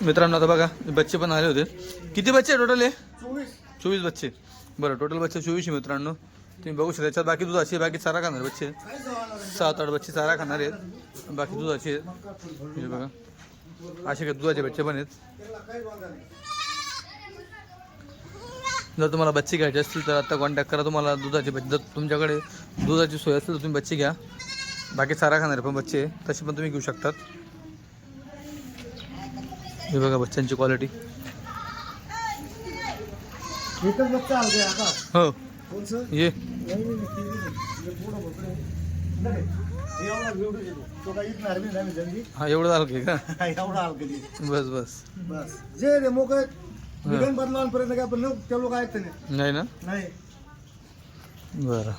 मित्रांनो आता बघा बच्चे पण आले होते. किती बच्चे टोटल आहे चोवीस. चोवीस बच्चे. बरं टोटल बच्चे चोवीस आहे मित्रांनो. तुम्ही बघू शकता याच्यात बाकी दुधाचे आहे, बाकी चारा खाणार बच्चे. सात आठ बच्चे चारा खाणार आहेत. बाकी दुधाचे. आहेत बघा. असे काही दुधाचे बच्चे पण आहेत. जर तुम्हाला बच्चे घ्यायचे असतील तर आता कॉन्टॅक्ट करा तुम्हाला दुधाचे बच्चे. जर तुमच्याकडे दुधाची सोय असेल तर तुम्ही बच्चे घ्या. बाकी चारा खाणारे पण बच्चे तसे पण तुम्ही घेऊ शकतात. हे बघा बच्चांची क्वालिटी हो. ये. हे एवढा हा झालं की? बस बस. बस. जे रे मोक विधान बदलावांपर्यंत काय पण लोक त्या लोक ऐकत नाही? ना? नाही. बरं.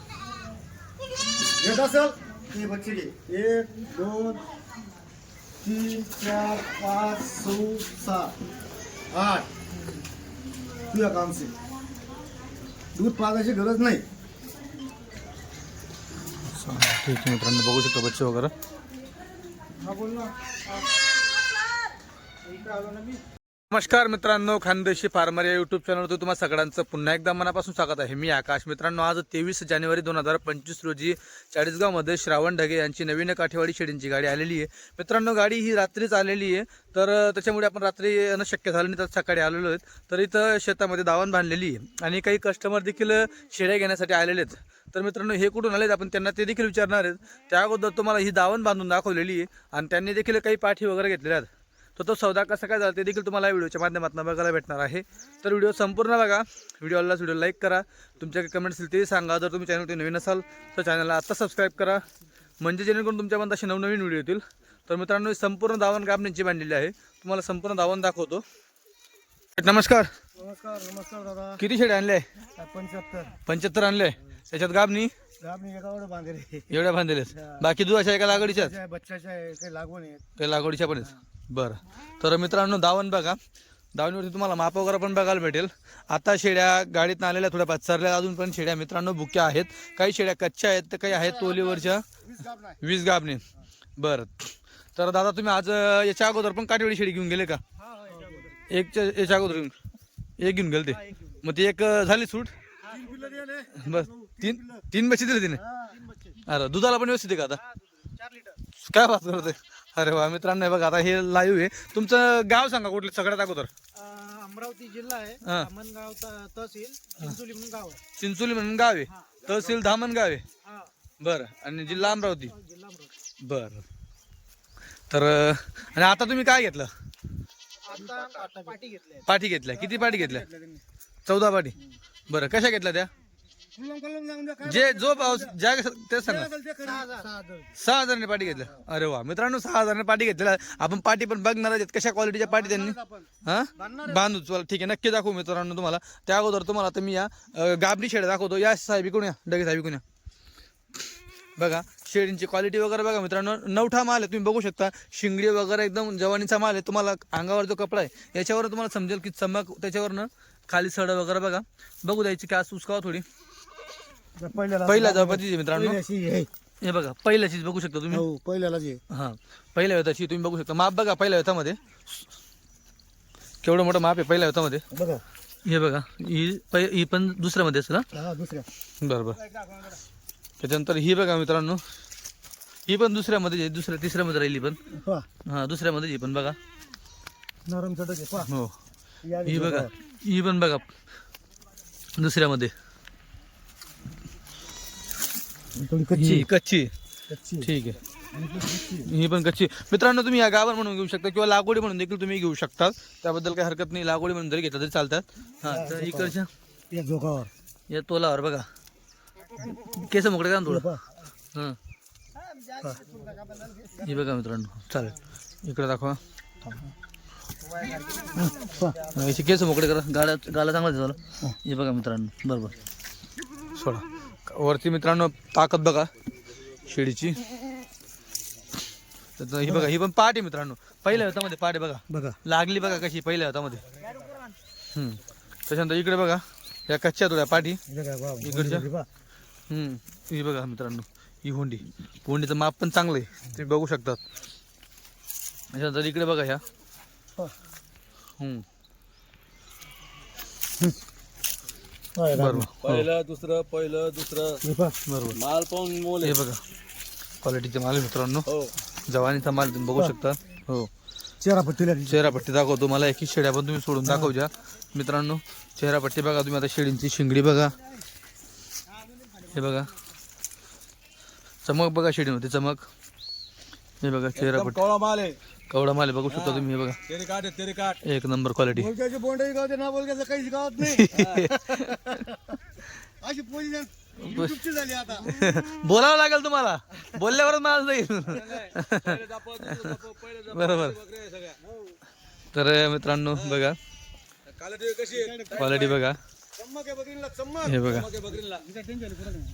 येत असेल बच्चे एक दोन तीन चार पाच सहा सात आठ तुझ्या कामचे दूध पाजायची गरज नाही ठीक आहे मित्रांनो बघू शकता बच्चे वगैरे हा बोल ना इकडे आलो ना मी नमस्कार मित्रांनो खानदेशी फार्मर या युट्यूब चॅनलवर तुम्हा सगळ्यांचं पुन्हा एकदा मनापासून स्वागत आहे. मी आकाश. मित्रांनो आज तेवीस जानेवारी दोन हजार पंचवीस रोजी चाळीसगावमध्ये श्रावण ढगे यांची नवीन काठेवाडी शेडींची गाडी आलेली आहे. मित्रांनो गाडी ही रात्रीच आलेली आहे. तर त्याच्यामुळे आपण रात्री येणं शक्य झालं नाही तर सकाळी आलेलो आहेत. तर इथं शेतामध्ये दावण बांधलेली आहे आणि काही कस्टमर देखील शेड्या घेण्यासाठी आलेले आहेत. तर मित्रांनो हे कुठून आलेत? आपण त्यांना ते देखील विचारणार आहेत. त्या अगोदर तुम्हाला ही दावण बांधून दाखवलेली आहे आणि त्यांनी देखील काही पाठी वगैरे घेतलेल्या आहेत. तर तो सौदा कसा काय झाला ते देखील तुम्हाला या व्हिडिओच्या माध्यमातून बघायला भेटणार आहे. तर व्हिडिओ संपूर्ण बघा. व्हिडिओला व्हिडिओ लाईक करा. तुमच्या काही कमेंट्स असतील ते सांगा. जर तुम्ही चॅनलवरती नवीन असाल तर चॅनलला आत्ता सबस्क्राईब करा. म्हणजे जेणेकरून तुमच्यापर्यंत असे नवनवीन व्हिडिओ येतील. तर मित्रांनो संपूर्ण दावण गाबणीची बांधलेली आहे. तुम्हाला संपूर्ण दावण दाखवतो. नमस्कार. नमस्कार नमस्कार दादा. किती शेडे आणले पंच्याहत्तर. पंच्याहत्तर आणले त्याच्यात एकावर बांधले एवढ्या बांधलेले बाकी दुधाच्या एका बच्च्याच्या आहे, काही लागवण लागवडीच्या पण आहेत. बरं. तर मित्रांनो दावण बघा. दावणीवरती तुम्हाला माप वगैरे पण बघायला भेटेल. आता शेड्या गाडीत आलेल्या थोड्या पचरल्या अजून पण शेड्या मित्रांनो बुक्या आहेत. काही शेड्या कच्च्या आहेत तर काही आहेत तोलीवरच्या वीस गाबने बरं. तर दादा तुम्ही आज याच्या अगोदर पण काठीवाडी शेडी घेऊन गेले का? हा हा याच्या अगोदर. एकच्या याच्या अगोदर घेऊन. एक घेऊन गेले ते. मग ती एक झाली सूट? बस तीन तीन बच्चे दिले तिने? हा, अरे दुधाला पण व्यवस्थित आहे का आता? काय बात करतोय? अरे वा मित्रांनो हे बघा आता हे लाईव्ह आहे. तुमचं गाव सांगा कुठलं सगळ्यात अगोदर. अं, अमरावती जिल्हा आहे. हा. धामणगाव त- तहसील चिंचोली म्हणून गाव आहे. चिंचोली म्हणून गाव आहे? तहसील धामण गाव आहे? हा. बरं आणि जिल्हा अमरावती? जिल्हा अमरावती. बरं. तर अं, आणि आता तुम्ही काय घेतलं? आता पाठी घेतल्या किती पाठी घेतल्या? चौदा पाठी. बरं कशा घेतल्या त्या? जे जो भाव ज्या तेच सांगा. सहा हजाराने पाठी घेतल्या अरे वा. मित्रांनो सहा हजाराने पाठी घेतलेल्या आपण पाठी पण बघणार आहेत कशा क्वालिटीच्या पाठी त्यांनी. हा? बांधू. चला ठीक आहे. नक्की दाखवू मित्रांनो तुम्हाला. त्या अगोदर तुम्हाला आता मी या गाबडी शेड दाखवतो. या साहेब इकडून या. डगे साहेब इकडून या. बघा शेडींची क्वालिटी वगैरे बघा मित्रांनो. नवठा माल आहे तुम्ही बघू शकता. शिंगडी वगैरे एकदम जवानीचा माल आहे. तुम्हाला अंगावर जो कपडा आहे याच्यावर तुम्हाला समजेल की चमक त्याच्यावरनं खाली सड वगैरे बघा. बघू द्यायची की आज उचकावा थोडी. पहिल्याला पहिल्या जबाबदारी मित्रांनो आहे. हे बघा पहिल्या चीज बघू शकता तुम्ही. हो पहिल्याला जे हा पहिल्या तुम्ही बघू शकता. माप बघा पहिल्या व्यतामध्ये केवढं मोठं माप आहे पहिल्या व्यतामध्ये बघा. हे बघा ही ही पण दुसऱ्यामध्ये असेल दुसऱ्या. बरं बरं त्याच्यानंतर ही बघा मित्रांनो ही पण दुसऱ्यामध्ये आहे, दुसऱ्या तिसऱ्यामध्ये राहिली पण. हा दुसऱ्यामध्ये ही पण बघा. नरम आहे हो. ही बघा. ही पण बघा दुसऱ्यामध्ये. थोडी ही कच्ची. कच्ची. ठीक आहे. ही पण कच्ची. मित्रांनो तुम्ही या गावर म्हणून घेऊ शकता किंवा लागवडी म्हणून देखील तुम्ही घेऊ शकता. त्याबद्दल काही हरकत नाही. लागवडी म्हणून जरी घेतला तरी चालतात. हा तर इकडच्या या झोकावर या तोलावर बघा. केस मोकळे का ना थोडं हां हे. बघा मित्रांनो. चालेल. इकडे दाखवा. याचे केस मोकळे करा. गाला गाला चांगला झाला हे बघा मित्रांनो. बरोबर. सोडा. वरती मित्रांनो ताकद बघा. शेळीची तर ही बघा ही पण पाट आहे मित्रांनो. पहिल्या हातामध्ये पाट आहे बघा. बघा. लागली बघा कशी पहिल्या हातामध्ये. हम्म. त्याच्यानंतर इकडे बघा. या कच्च्या थोड्या पाठी इकडच्या? हम्म. ही बघा मित्रांनो ही होंडी. होंडीचं माप पण चांगलं आहे तुम्ही बघू शकतात. त्याच्यानंतर इकडे बघा ह्या. पहा. हम्म. हो. पहिलं दुसरं पहिलं दुसरं. बरोबर. माल पाहून मोल हे आहे. बघा क्वालिटीचे माल आहे मित्रांनो. हो. जवानीचा माल तुम्ही बघू शकता. हो. चेहरा पट्टीला चेहरा पट्टी दाखवतो मला एक शेड्या पण तुम्ही सोडून दाखवजा. मित्रांनो चेहरा पट्टी बघा तुम्ही. आता शेळींची शिंगडी बघा. हे बघा. चमक बघा शेडीमध्ये चमक. हे बघा चेहरा एकदम पट्टी कवळा माल आहे. कवडा माल बघू शकता तुम्ही हे बघा. तेरे काट आहे, तेरे काट. एक नंबर क्वालिटी बोलक्याचे बोंडही गावते ना बोलक्याचं काहीच गावात नाही. अशी पोझिशन युट्यूबची झाली आता. बोलावं लागेल तुम्हाला. बोलल्यावरच माल जाईल. बरोबर. तर मित्रांनो बघा. क्वालिटी कशी आहे? क्वालिटी बघा. हे बघा.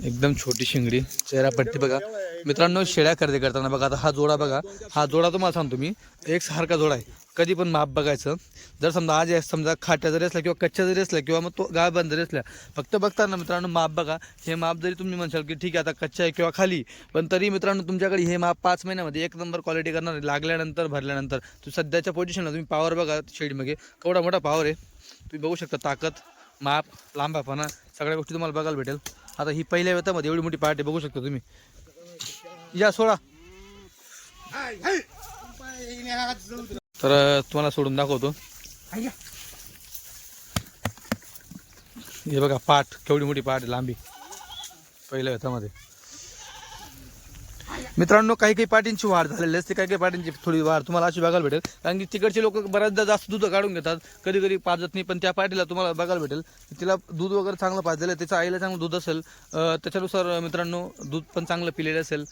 एकदम छोटी शिंगडी. चेहरा पट्टी बघा. मित्रांनो शेळ्या खरेदी करताना बघा आता हा जोडा बघा. हा जोडा तुम्हाला सांगतो मी. एक सारखा जोडा आहे. कधी पण माप बघायचं. जर समजा आज समजा खाट्या जरी असल्या किंवा कच्च्या जरी असल्या किंवा मग तो गाय बंद जरी असल्या फक्त बघताना मित्रांनो माप बघा. हे माप जरी तुम्ही म्हणशाल की ठीक आहे आता कच्च्या आहे किंवा खाली पण तरी मित्रांनो तुमच्याकडे हे माप पाच महिन्यामध्ये एक नंबर क्वालिटी करणार. लागल्यानंतर भरल्यानंतर. तू सध्याच्या पोझिशनला तुम्ही पॉवर बघा शेडीमध्ये केवढा मोठा पॉवर आहे. तुम्ही बघू शकता ताकद. माप लांबापणा सगळ्या गोष्टी तुम्हाला बघायला भेटेल. आता ही पहिल्या वेतामध्ये एवढी मोठी पार्टी बघू शकता तुम्ही. या सोडा. तर तुम्हाला सोडून दाखवतो. हे बघा पाठ. केवढी मोठी पाठ लांबी. पहिल्या वेतामध्ये मित्रांनो काही काही पाटींची वाढ झालेली असते काही काही पाटींची थोडी वाढ तुम्हाला अशी बघायला भेटेल. कारण की तिकडचे लोक बऱ्याचदा जास्त दूध काढून घेतात. कधी कधी पाजत नाही पण त्या पाटीला तुम्हाला बघायला भेटेल. तिला दूध वगैरे चांगलं पाजलेलं आहे त्याच्या आईला चांगलं दूध असेल. त्याच्यानुसार मित्रांनो दूध पण चांगलं पिलेलं असेल.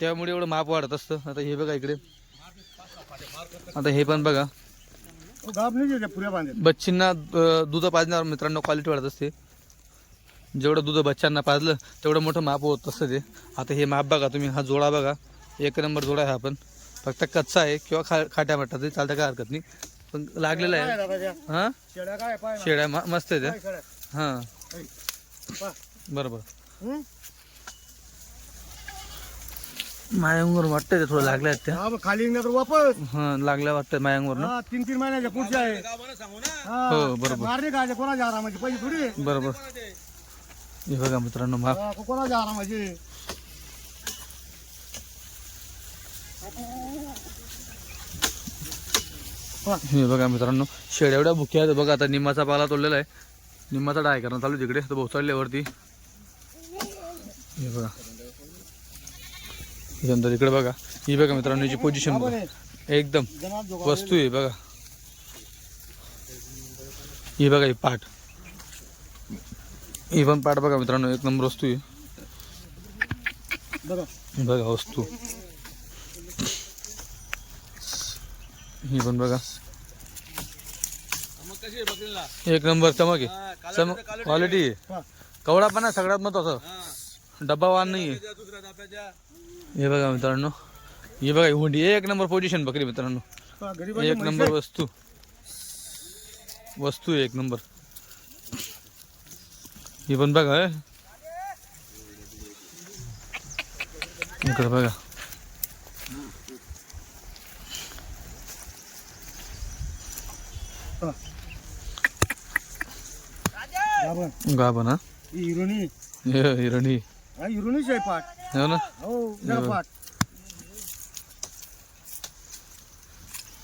त्यामुळे एवढं माप वाढत असतं. आता हे बघा इकडे. आता हे पण बघा. बांधेल बच्चींना दूध पाजण्यावर मित्रांनो क्वालिटी वाढत असते. जेवढं दूध बच्चांना पाजलं तेवढं मोठं माप होत असतं ते. आता हे माप बघा तुम्ही हा जोडा बघा. एक नंबर जोडा आहे हा पण. फक्त कच्चा आहे किंवा खा खाट्या म्हटलं तरी चालतं काय हरकत नाही. पण लागलेला आहे? हां? शेळ्या मस्त आहे? त्या? हां. बरोबर. हं? मायांवर वाटतंय ते थोडं लागल्या आहेत त्या. हा, खाली वापस. हां लागल्या वाटतं मायांवर. ना हा, तीन तीन महिन्याच्या पुढच्या आहे गावाला सांगू ना. हा, बरोबर. कोणाच्या आरामाची पहिली थोडी. बरोबर. हे बघा मित्रांनो हा, कोणाच्या हे बघा मित्रांनो शेळ्या एवढ्या भुक्या आहेत. बघा आता निंबाचा पाला तोडलेला आहे. निंबाचा डाय करणं चालू आहे तिकडे. तो भोवचाडल्यावरती हे बघा. नंतर इकडे बघा. ही बघा मित्रांनो याची पोझिशन बघा. एकदम. वस्तू आहे बघा. ही बघा ही पाठ. ही पण पाठ बघा मित्रांनो एक नंबर वस्तू आहे. बघा. वस्तू. ही पण बघा. एक नंबर चमक आहे. चमक क्वालिटी आहे. कवडा पण आहे सगळ्यात महत्वाचं. डब्बा वाहन नाही हे बघा मित्रांनो. हे बघा हुंडी. एक नंबर पोझिशन बकरी मित्रांनो. एक नंबर. वस्तू. वस्तू एक नंबर. ही पण बघा हे. इकडे बघा हा. गाभण. गाभण हा ही हिरोनी हे हिरणी हा हिरोनीच आहे पाठ हो ना हो जरा पाठ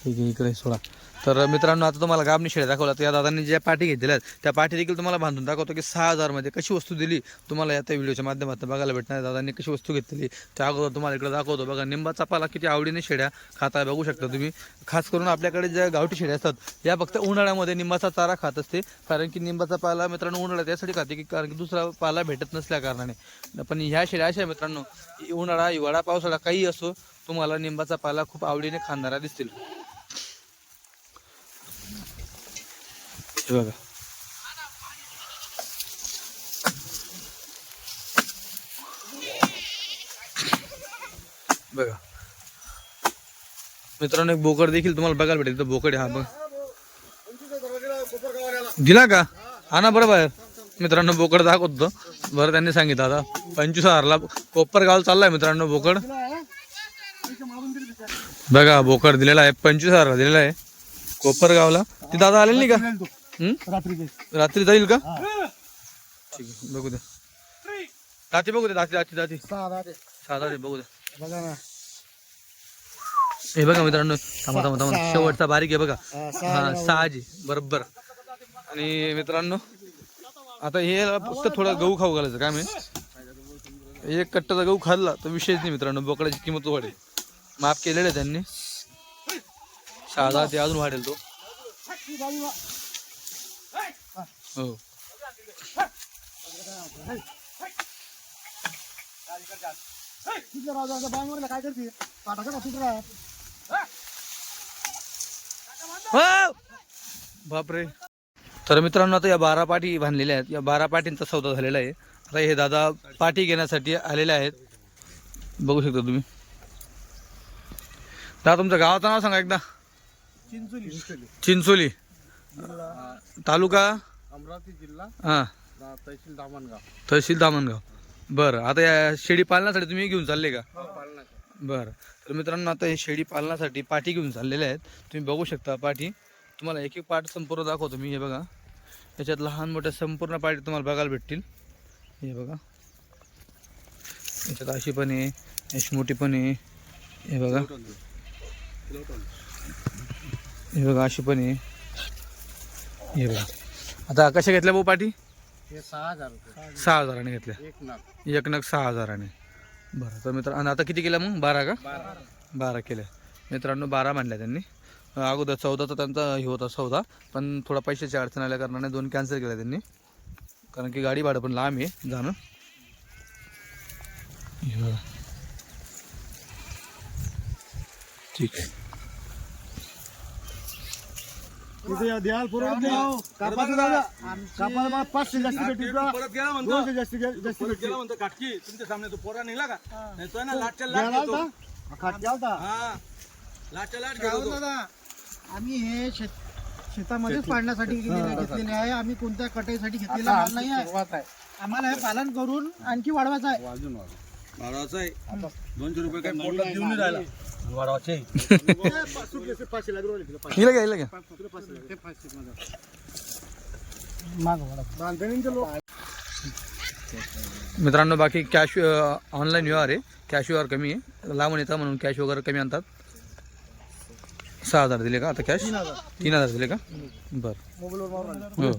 ठीक आहे इकडे सोडा तर मित्रांनो आता तुम्हाला गाबणी शेळ्या दाखवला तर या दादांनी ज्या पाठी घेतलेल्या आहेत त्या पाठी देखील तुम्हाला बांधून दाखवतो की सहा हजारमध्ये कशी वस्तू दिली तुम्हाला या त्या व्हिडिओच्या माध्यमातून बघायला भेटणार दादांनी कशी वस्तू घेतलेली त्या अगोदर तुम्हाला इकडे दाखवतो. बघा निंबाचा पाला किती आवडीने शेड्या खाता बघू शकता तुम्ही. खास करून आपल्याकडे ज्या गावठी शेड्या असतात या फक्त उन्हाळ्यामध्ये निंबाचा चारा खात असते. कारण की निंबाचा पाला मित्रांनो उन्हाळ्यात यासाठी खाते की कारण की दुसरा पाला भेटत नसल्या कारणाने. पण ह्या शेड्या अशा मित्रांनो उन्हाळा हिवाळा पावसाळा काही असो तुम्हाला निंबाचा पाला खूप आवडीने खाणारा दिसतील. हे बघा. बघा. मित्रांनो एक बोकड देखील तुम्हाला बघायला भेटेल. तर बोकड आहे हा बघ. दिला का? आणा बरं बाहेर मित्रांनो बोकड दाखवतो. बरं त्यांनी सांगितलं आता. पंचवीस हजारला कोपर गाव चाललाय मित्रांनो बोकड. बघा बोकड दिलेला आहे. पंचवीस हजारला दिलेला आहे. कोपरगावला ती दादा आलेली नाही का? रात्रीचे रात्री जाईल. का. ठीक आहे बघू द्या. दाती बघू द्या दाती दाती दाती सहा दहा ते. साधा दे बघू द्या. बघा ना. हे बघा मित्रांनो थांबा थांबा थांबा. शेवटचा बारीक आहे बघा. हा. सहाजी बरोबर. आणि मित्रांनो आता हे फक्त थोडा गहू खाऊ घालायचं काय मी एक कट्टाचा गहू खाल्ला तर विषयच नाही मित्रांनो बोकडाची किंमत वाढेल. माफ केलेलं आहे त्यांनी. शहादा ते अजून वाढेल तो. हो. काय करते? पाठाचा का हो! बापरे. तर मित्रांनो आता या बारा पाठी बांधलेल्या आहेत. या बारा पाठींचा सौदा झालेला आहे. आता हे दादा पाठी घेण्यासाठी आलेले आहेत. बघू शकता तुम्ही. दादा तुमच्या गावाचं नाव सांगा एकदा. चिंचोली. चिंचोली. तालुका? अमरावती जिल्हा हां. तहसील दामणगाव तहसील दामणगाव बरं आता या शेळी पालनासाठी तुम्ही घेऊन चालले का? बरं तर मित्रांनो आता हे शेळी पालनासाठी पाठी घेऊन चाललेले आहेत. तुम्ही बघू शकता पाठी. तुम्हाला एक एक पाठ संपूर्ण दाखवतो मी हे बघा. याच्यात लहान मोठ्या संपूर्ण पाठी तुम्हाला बघायला भेटतील. हे बघा. याच्यात अशी पण आहे अशी मोठी पण आहे. हे बघा. हे बघा अशी पण आहे. हे बघा. आता कशा घेतल्या भाऊ पाठी? हे सहा हजार रुपये. सहा हजाराने घेतल्या. एक नाग. एक नग सहा हजाराने. बरं तर मित्र आणि आता किती केल्या मग? बारा का? बारा. बारा केल्या. मित्रांनो बारा मांडल्या त्यांनी. अगोदर चौदाचा त्यांचा हे होता सौदा. पण थोडा पैशाची अडचण आल्या कारणाने दोन कॅन्सल केल्या त्यांनी. कारण की गाडी भाडं पण लांब आहे जाणं. हे. ठीक आहे. तिथे या द्याल पुरवत नाही कापाचं दादा कापाला मला पाचशे जास्त भेटतील का परत गेला म्हणतो. दोनशे जास्त जास्त परत भेटतील. गेला म्हणतो काटकी. तुमच्या सामने तो पोरा निघला का? नाही तो आहे ना लाटच्या लाट द्यायला घेतो. आलता? खाटकी आलता? हा. लाटच्या लाट काय घेतो होतं तो. दादा आम्ही हे शेत शेतामध्येच पाळण्यासाठी घेतलेले घेतलेले आहे. आम्ही कोणत्या कटाईसाठी घेतलेला माल नाही आहे सुरुवात आहे. आम्हाला हे पालन करून आणखी वाढवायचं आहे. बाराचा आहे. दोनशे रुपये काय पोटात देऊन नाही राहिला. हिला घ्या हिला घ्या. मित्रांनो बाकी कॅश ऑनलाईन व्यवहार आहे. कॅश व्यवहार कमी आहे. लांबून येतात म्हणून कॅश वगैरे कमी आणतात. सहा हजार दिले का आता कॅश तीन हजार. दिले का? बरं. मोबाईलवर हो.